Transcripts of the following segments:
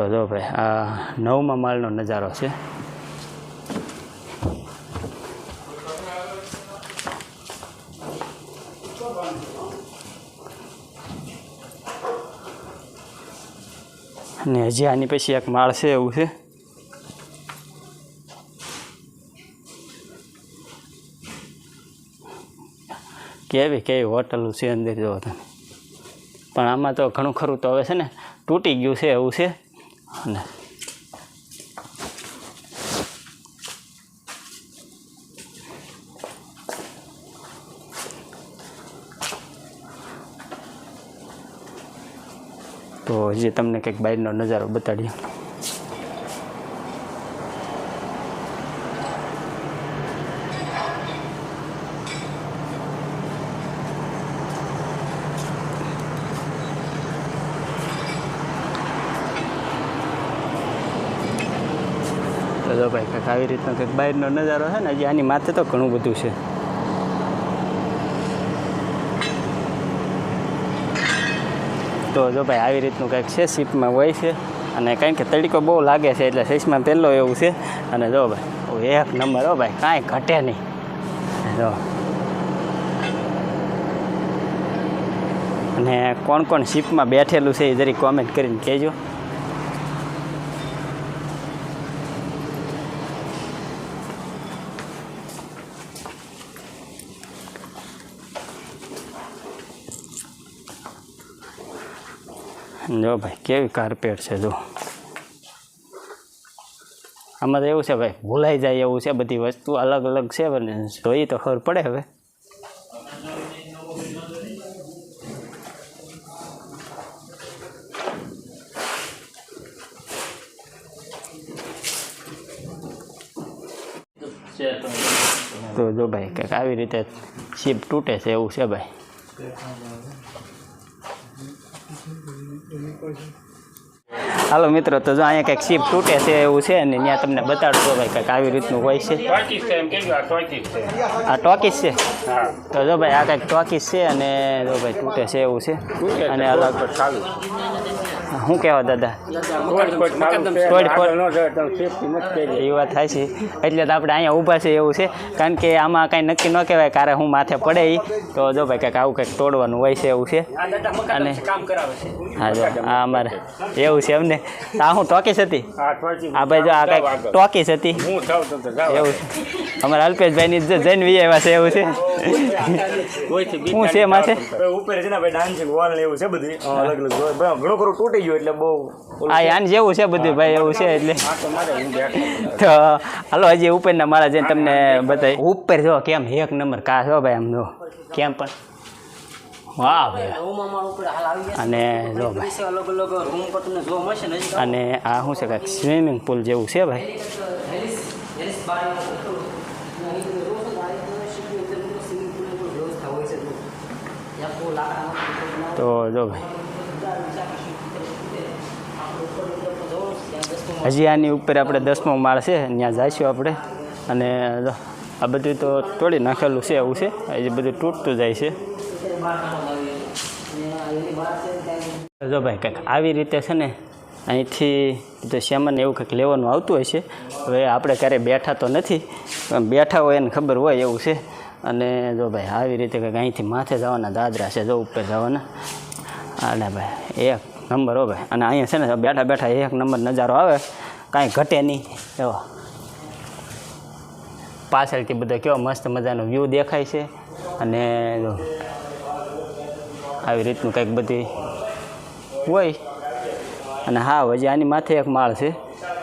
તો જો ભાઈ, આ નવમા માળનો નજારો છે. અને હજી આની પછી એક માળ છે એવું છે. કેવી કેવી હોટલો છે અંદર, જો તમે. પણ આમાં તો ઘણું ખરું તો હવે છે ને, તૂટી ગયું છે એવું છે. અને તો હજી તમને કંઈક બહારનો નજારો બતાડીએ. જો ભાઈ કંઈક આવી રીતનો કંઈક બહારનો નજારો છે ને, હજી આની માથે તો ઘણું બધું છે. તો જો ભાઈ આવી રીતનું કંઈક છે, શીપમાં હોય છે, અને કારણ કે તડકો બહુ લાગે છે, એટલે શેષમાં પહેલો એવું છે. અને જો ભાઈ એક નંબર હો ભાઈ, કાંઈ ઘટે નહીં. જો. અને કોણ કોણ શીપમાં બેઠેલું છે એ જરી કોમેન્ટ કરીને કહેજો. જો ભાઈ, કેવી કાર્પેટ છે જો આમાં તો એવું છે ભાઈ, ભૂલાઈ જાય એવું છે બધી વસ્તુ, અલગ અલગ છે, પણ જોઈએ તો ખબર પડે હવે. તો જો ભાઈ, કંઈક આવી રીતે શીપ તૂટે છે એવું છે ભાઈ. 多心。હાલો મિત્રો તો જો અહીંયા કંઈક શીપ તૂટે છે એવું છે અને ત્યાં તમને બતાડતો ભાઈ કંઈક આવી રીતનું હોય છે. આ ટોકીસ છે? આ ટોકીસ છે? હા. તો જો ભાઈ આ કંઈક ટોકીસ છે અને જો ભાઈ તૂટે છે એવું છે. અને અલગ શું કહેવા દાદા? ન એ વાત થાય છે. એટલે તો આપણે અહીંયા ઊભા છે એવું છે. કારણ કે આમાં કાંઈ નક્કી ન કહેવાય કારે હું માથે પડે એ તો જો ભાઈ કંઈક આવું કંઈક તોડવાનું હોય છે એવું છે. અને કામ હા જો આ અમારે એવું છે એમને. આ હું ટોકીસ હતી? આ ભાઈ જો આ કંઈક ટોકીસ હતી. હું એવું છે. અમારા અલ્પેશભાઈ ની જૈન વી આવ્યા છે એવું છે. શું છે માથે ઉપર છે ને ભાઈ ડાન્સિંગ વોલ એવું છે બધી. અલગ અલગ. ઘણો ખરો તૂટી ગયો એટલે બહુ આ આન જેવું છે બધું ભાઈ એવું છે એટલે. તો મારે હું બેઠો તો હાલો હજી ઉપરના મારા જઈને તમને બતાવી. ઉપર જો કેમ એક નંબર કા છો ભાઈ આમ જો. કેમ પણ? વાહ અને જો ભાઈ અલગ અલગ રૂમ પર તમને જોવા મળશે ને અને આ શું છે કાંઈક સ્વિમિંગ પુલ જેવું છે ભાઈ? તો જો ભાઈ. હજી આની ઉપર આપણે દસમો માળ છે ત્યાં જઈશું આપણે. અને આ બધું તો તોડી નાખેલું છે એવું છે. હજી બધું તૂટતું જાય છે. જો ભાઈ, કંઈક આવી રીતે છે ને, અહીંથી તો સામાન એવું કંઈક લેવાનું આવતું હોય છે, હવે આપણે ક્યારેય બેઠા તો નથી, પણ બેઠા હોય એને ખબર હોય એવું છે. અને જો ભાઈ, આવી રીતે કંઈક અહીંથી માથે જવાના દાદરા છે, જો ઉપર જવાના. અને ભાઈ, એક નંબર હો ભાઈ. અને અહીંયા છે ને, બેઠા બેઠા એક નંબર નજારો આવે, કાંઈ ઘટે નહીં. એવો. પાછળથી બધો કેવો મસ્ત મજાનો વ્યૂ દેખાય છે. અને આવી રીતનું કંઈક બધી હોય. અને હા હજી આની માથે એક માળ છે,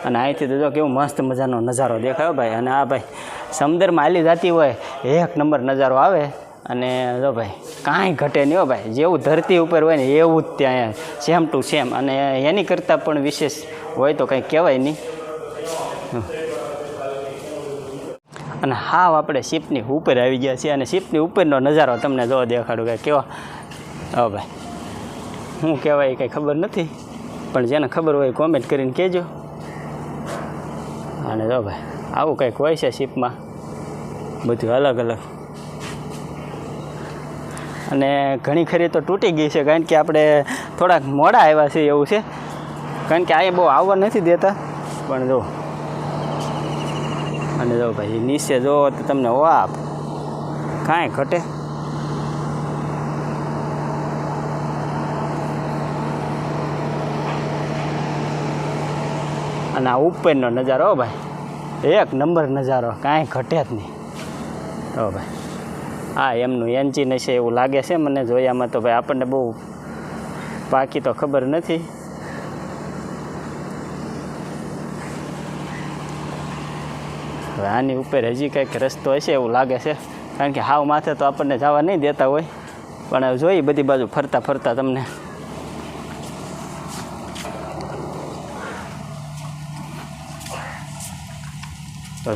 અને અહીંથી તો કેવું મસ્ત મજાનો નજારો દેખાયો ભાઈ. અને આ ભાઈ, સમુદ્રમાં હાલી જતી હોય, એક નંબર નજારો આવે. અને જો ભાઈ, કાંઈ ઘટે નહીં હો ભાઈ. જેવું ધરતી ઉપર હોય ને એવું જ ત્યાં સેમ ટુ સેમ અને એની કરતાં પણ વિશેષ હોય તો કંઈ કહેવાય નહીં. અને હાવ આપણે શીપની ઉપર આવી ગયા છીએ. અને શીપની ઉપરનો નજારો તમને જો દેખાડું કે કેવો હા ભાઈ. શું કહેવાય કંઈ ખબર નથી, પણ જેને ખબર હોય કોમેન્ટ કરીને કહેજો. અને જો ભાઈ, આવું કંઈક હોય છે શીપમાં, બધું અલગ અલગ. અને ઘણી ખરી તો તૂટી ગઈ છે, કારણ કે આપણે થોડાક મોડા આવ્યા છીએ એવું છે. કારણ કે અહીંયા બહુ આવવા નથી દેતા. પણ જો. અને જો ભાઈ, નીચે જો તો તમને વાપ કાંઈ ઘટે. અને આ ઉપરનો નજારો ભાઈ. એક નંબર નજારો, કાંઈ ઘટે જ નહીં. હો ભાઈ. હા એમનું એન્જિન હશે એવું લાગે છે મને જોયામાં તો ભાઈ આપણને બહુ બાકી તો ખબર નથી. હવે આની ઉપર હજી કંઈક રસ્તો હશે એવું લાગે છે. કારણ કે હાવ માથે તો આપણને જવા નહીં દેતા હોય. પણ જોઈ બધી બાજુ ફરતા ફરતા તમને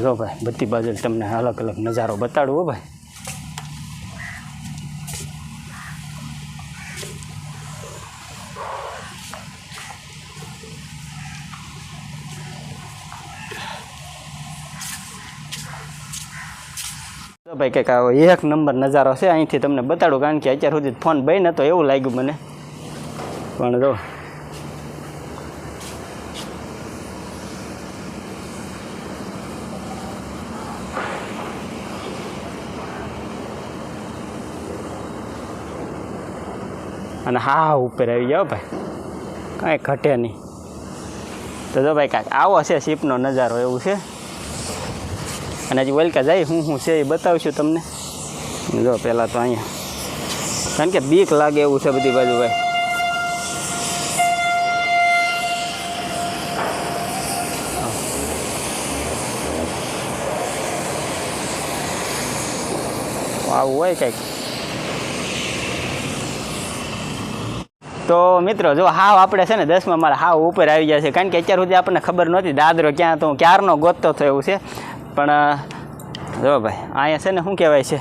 તો ભાઈ, બધી બાજુ તમને અલગ અલગ નજારો બતાડું હો ભાઈ. તો ભાઈ, કંઈક આવો એક નંબર નજારો છે, અહીંથી તમને બતાડું, કારણ કે અત્યાર સુધી ફોન બંધ હતો એવું લાગ્યું મને. પણ જો અને હા ઉપર આવી જાઓ ભાઈ. કાંઈ ઘટે નહીં. તો જો ભાઈ કાંઈક આવો છે શીપનો નજારો એવું છે. અને હજી વલકા જાય હું હું છે એ બતાવશું તમને. જો પહેલાં તો અહીંયા. કારણ કે બીક લાગે એવું છે બધી બાજુ ભાઈ. આવું હોય કંઈક. તો મિત્રો, જો હાવ આપણે છે ને દસમાં મારા હાવ ઉપર આવી ગયા છે. કારણ કે અત્યાર સુધી આપણને ખબર નહોતી દાદરો ક્યાં તો હું ક્યારનો ગોતતો થયો છે. પણ જો ભાઈ, અહીંયા છે ને શું કહેવાય છે?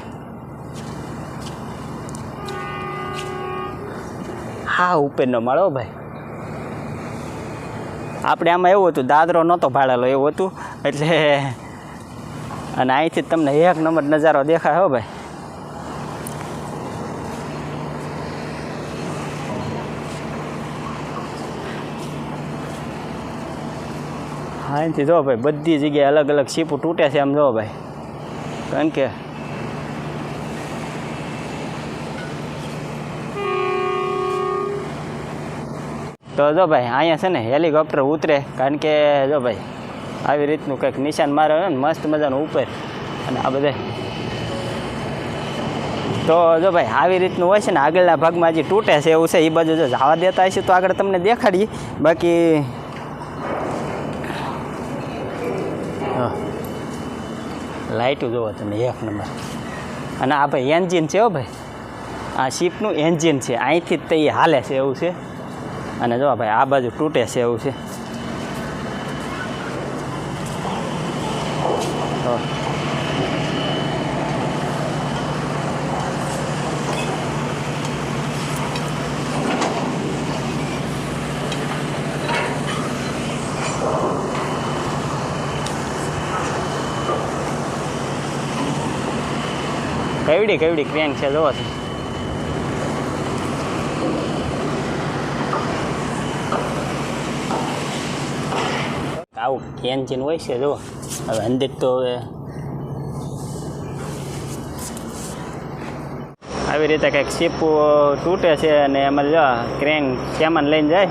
હા ઉપરનો માળો ભાઈ. આપણે આમાં એવું હતું, દાદરો નહોતો ભાડેલો એવું હતું. એટલે, અને અહીંથી તમને એક નંબર નજારો દેખાય હો ભાઈ. અહીંથી જો ભાઈ, બધી જગ્યાએ અલગ અલગ શીપો તૂટે છે આમ જો ભાઈ. કારણ કે તો જો ભાઈ, અહીંયા છે ને હેલિકોપ્ટર ઉતરે, કારણ કે જો ભાઈ, આવી રીતનું કંઈક નિશાન મારે ને, મસ્ત મજાનું ઉપર. અને આ બધે. તો જો ભાઈ, આવી રીતનું હોય છે ને, આગળના ભાગમાં હજી તૂટે છે એવું છે એ બાજુ જો જવા દેતા હશે તો આગળ તમને દેખાડીએ. બાકી હા લાઇટું જોવો તમે, એક નંબર. અને આ ભાઈ એન્જિન છે હો ભાઈ. આ શીપનું એન્જિન છે. અહીંથી જ તે હાલે છે એવું છે. અને જો ભાઈ, આ બાજુ તૂટે છે એવું છે. કેવડી કેવડી ક્રેન છે, જોવો છે. આવું એન્જિન હોય છે જો હવે અંદર તો હવે આવી રીતે કંઈક શીપ તૂટે છે અને એમાં જો ક્રેન સામાન લઈને જાય.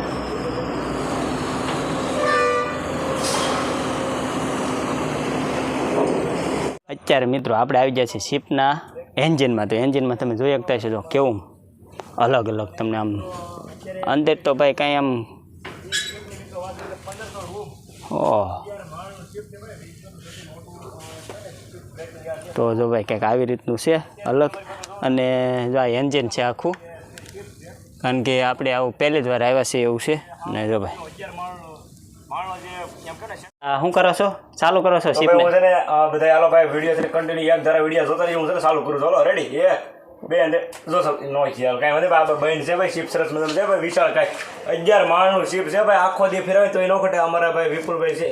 અત્યારે મિત્રો આપણે આવી જાય છે શીપના એન્જિનમાં તો એન્જિનમાં તમે જોઈ શકતા છો તો કેવું અલગ અલગ તમને આમ અંદર તો ભાઈ કાંઈ આમ ઓહ. તો જો ભાઈ કંઈક આવી રીતનું છે અલગ અને જો આ એન્જિન છે આખું, કારણ કે આપણે આવું પહેલી જ વાર આવ્યા છીએ એવું છે. ને જો ભાઈ. શું કરો છો? ચાલુ કરો છો શિપ હું છે ને બધા હાલો ભાઈ વીડિયો છે કન્ટિન્યુ એક ધારા વીડિયો જોતા હું છે ને ચાલુ કરું છું. હાલો રેડી એક બે અને જો નો ખ્યાલ કાંઈ વધે આ બહેન છે ભાઈ શિપ સરસ મજાનું છે. ભાઈ વિશાળ કાંઈ. અગિયાર માણનું શિપ છે ભાઈ આખો દી ફેરવે તો એ નો ખટે અમારા ભાઈ વિપુલભાઈ છે.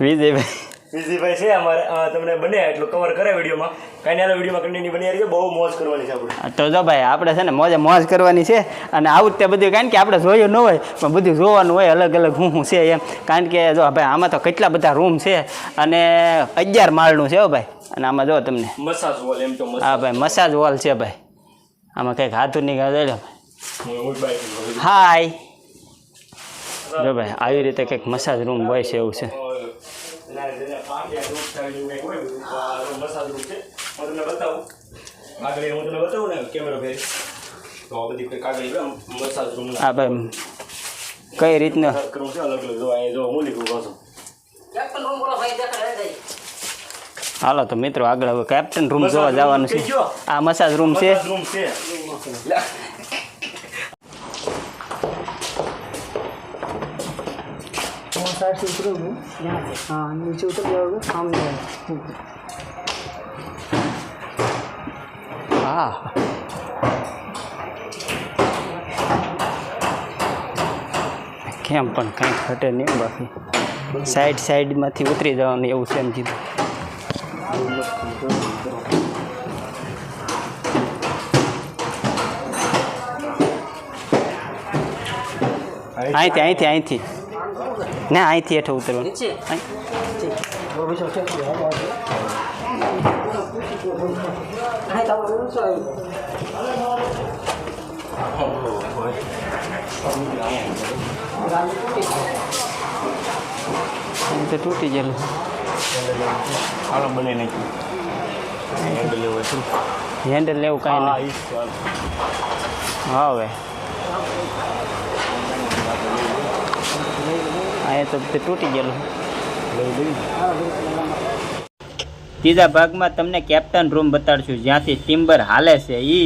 વિજયભાઈ. વિજયભાઈ છે અમારે તમને બને એટલું કવર કરે વિડીયોમાં. કાંઈ નાના વિડીયોમાં કન્ટિન્યુ બની રહી છે બહુ મોજ કરવાની છે આપણે. તો જો ભાઈ આપણે છે ને મોજે મોજ કરવાની છે અને આવું જ તે બધું કારણ કે આપણે જોયું ન હોય પણ બધું જોવાનું હોય અલગ અલગ હું શું છે એમ. કારણ કે જો ભાઈ આમાં તો કેટલા બધા રૂમ છે અને અગિયાર માળનું છે હો ભાઈ. અને આમાં જો તમને. મસાજ વોલ એમ તો હા ભાઈ મસાજ વોલ છે ભાઈ. આમાં કંઈક હાથું હું હું લઉં. હાય જો ભાઈ આવી રીતે કંઈક મસાજ રૂમ હોય છે એવું છે. ના, જેને પાંખિયા રૂમ થાય એવું કંઈક હોય આ મસાજ રૂમ છે હું તમને બતાવું આગળ હું તમને બતાવું ને કેમેરો ફેરી તો બધી કંઈક મસાજ રૂમ આ ભાઈ કઈ રીતના? છે અલગ અલગ જો જો હું લીધું પાછું હાલો તો મિત્રો આગળ હવે કેપ્ટન રૂમ જોવા જવાનું છે. આ મસાજ રૂમ છે. મસાજ રૂમ છે. લે. साइड से उतरोगे यहाँ से हाँ नीचे उतर जाओगे सामने હા કેમ પણ કાંઈ ઘટે નહીં બાકી સાઈડ સાઈડમાંથી ઉતરી જવાનું એવું છે એમ કીધું અહીંથી અહીંથી અહીંથી ને અહીંથી હેઠ ઉતરવાનું તો તૂટી ગયેલું હાલો બને નાખ્યું હેન્ડલ લેવું હેન્ડલ લેવું કાંઈ નહીં હવે અહીંયા તો તૂટી ગયેલું. ત્રીજા ભાગમાં તમને કેપ્ટન રૂમ બતાડશું જ્યાંથી ટિમ્બર હાલે છે એ